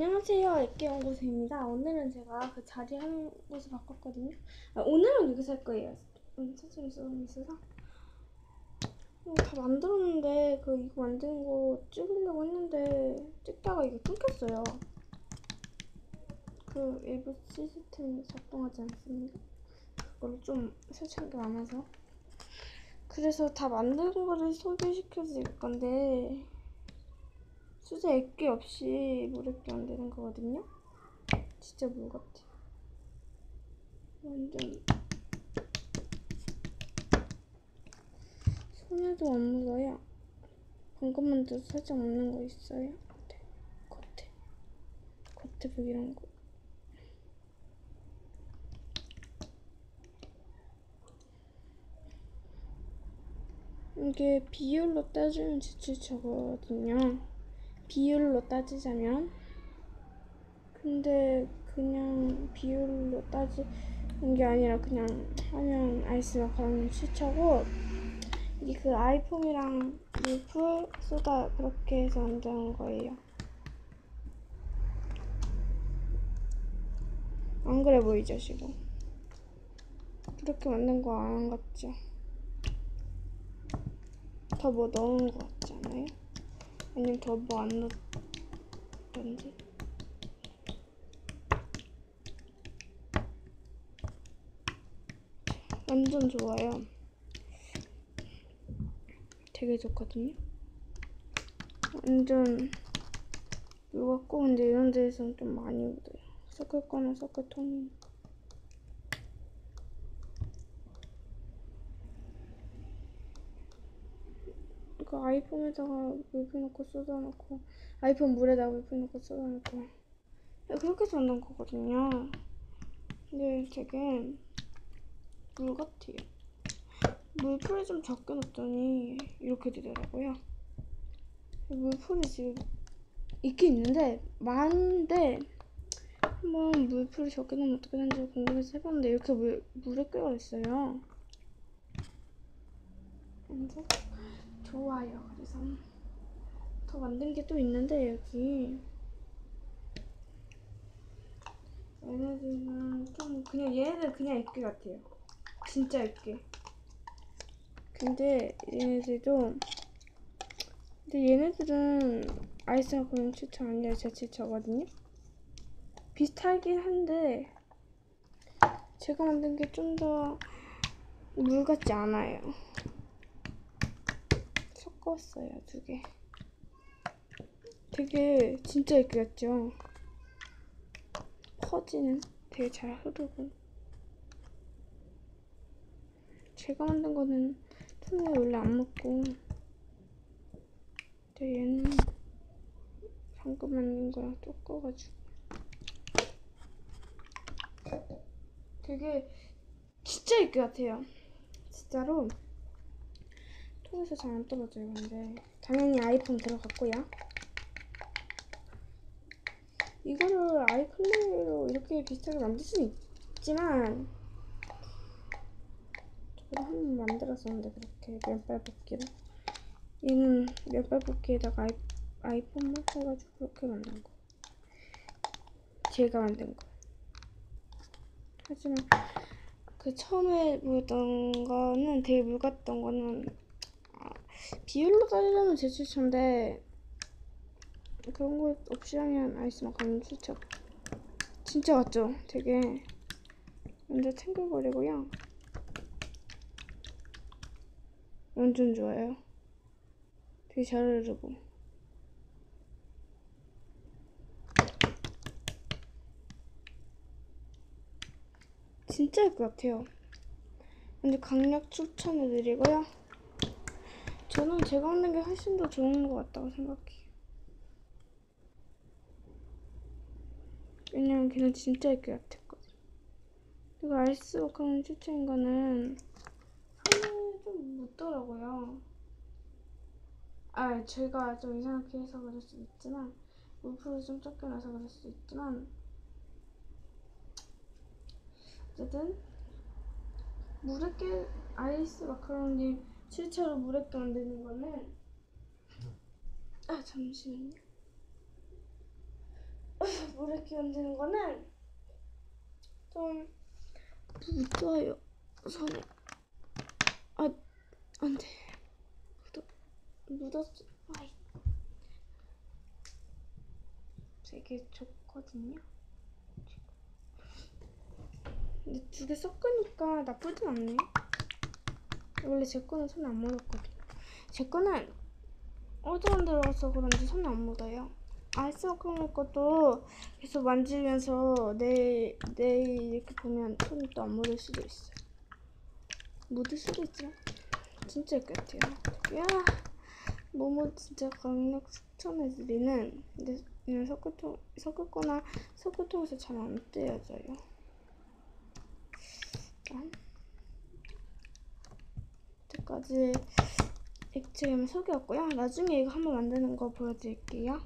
안녕하세요. 액기연구소입니다. 오늘은 제가 그 자리 하는 곳을 바꿨거든요. 아, 오늘은 여기서 할 거예요. 음, 사진이 쏘는 있어서. 어, 다 만들었는데 그 이거 만드는 거 찍으려고 했는데 찍다가 이게 끊겼어요. 그 일부 시스템이 작동하지 않습니다. 그걸 좀 설치한 게 많아서. 그래서 다 만든 거를 소개시켜 드릴 건데 수제 액기 없이 물액기 만드는 거거든요. 진짜 물 같아. 완전 손에도 안 묻어요. 방금 만져서 살짝 묻는 거 있어요. 네. 겉에 겉에 뭐 이런 거. 이게 비율로 따지면 제출처거든요. 비율로 따지자면. 근데 그냥 비율로 따지는 게 아니라 그냥 하면 아이스 마카롱 시차고 이게 그 아이폼이랑 물풀 소다 그렇게 해서 만드는 거예요. 안 그래 보이죠 지금? 그렇게 만든 거 안 같죠? 더 뭐 넣은 거 같지 않아요? 아니면 더 뭐 안 넣던지? 완전 좋아요. 되게 좋거든요. 완전 물 같고 근데 이런 데에서는 좀 많이 묻어요. 섞을 거는 섞을 통이. 그 아이폰에다가 물풀 넣고 쏟아놓고 아이폰 물에다가 물풀 넣고 쏟아놓고 그렇게 해서 거거든요. 근데 되게 물 같아요. 물풀을 좀 적게 넣었더니 이렇게 되더라고요. 물풀이 지금 있긴 있는데 많은데 한번 물풀을 적게 넣으면 어떻게 되는지 궁금해서 해봤는데 이렇게 물, 물에 끓여 있어요. 근데 좋아요. 그래서 더 만든 게 또 있는데 여기 얘네들은 좀 그냥 얘네들 그냥 액기 같아요. 진짜 액기. 근데 얘네들도 근데 얘네들은 아이스가 그냥 추천 아니라 제치처거든요. 비슷하긴 한데 제가 만든 게 좀 더 물 같지 않아요. 섞었어요 두 개. 되게 진짜 같죠? 퍼지는 되게 잘 흐르고 제가 만든 거는 손에 원래 안 묻고 근데 얘는 방금 만든 거랑 섞어가지고 되게 진짜 액기 같아요 진짜로 통에서 잘 안 떨어져요 근데. 당연히 아이폰 들어갔고요. 이거를 아이클레이로 이렇게 비슷하게 만들 수는 있지만 저도 한 번 만들었었는데 그렇게 면발 뽑기로. 얘는 면발 뽑기에다가 아이, 아이폰만 해가지고 그렇게 만든 거. 제가 만든 거. 하지만 그 처음에 묻던 거는 되게 물 같던 거는 아, 비율로 따지자면 제 추천인데 그런 거 없이 하면 아이스 마카롱 추천 진짜 같죠? 되게 완전 탱글거리고요. 완전 좋아요. 되게 잘 흐르고. 진짜 일 것 같아요. 근데 강력 추천해드리고요 저는 제가 만든 게 훨씬 더 좋은 것 같다고 생각해요 왜냐면 걔는 진짜 이렇게 같았거든. 그리고 아이스 마카롱 추천인 거는 손에 좀 묻더라고요. 아, 제가 좀 이상하게 해서 그럴 수도 있지만 물풀이 좀 적게 나서 그럴 수도 있지만 어쨌든 물에 깨 아이스 마카롱님 실제로 물에 깨 만드는 거는 아 잠시만요. 이렇게 만드는 거는 좀 묻어요 손에 아 안돼. 묻었어. 아이. 되게 좋거든요. 근데 두 개 섞으니까 나쁘진 않네 원래 제 거는 손에 안 묻었거든요 제 거는 어제 만들어서 그런지 손에 안 묻어요 아이스크림 것도 계속 만지면서 내일, 내일 이렇게 보면 손이 또 안 묻을 수도 있어요. 묻을 수도 있지만 진짜 것 같아요. 야, 모모 진짜 강력 추천해드리는 근데 그냥 석고통, 석고거나 석고통에서 잘 안 떼어져요. 일단 여기까지 액체염 속이었고요. 나중에 이거 한번 만드는 거 보여드릴게요.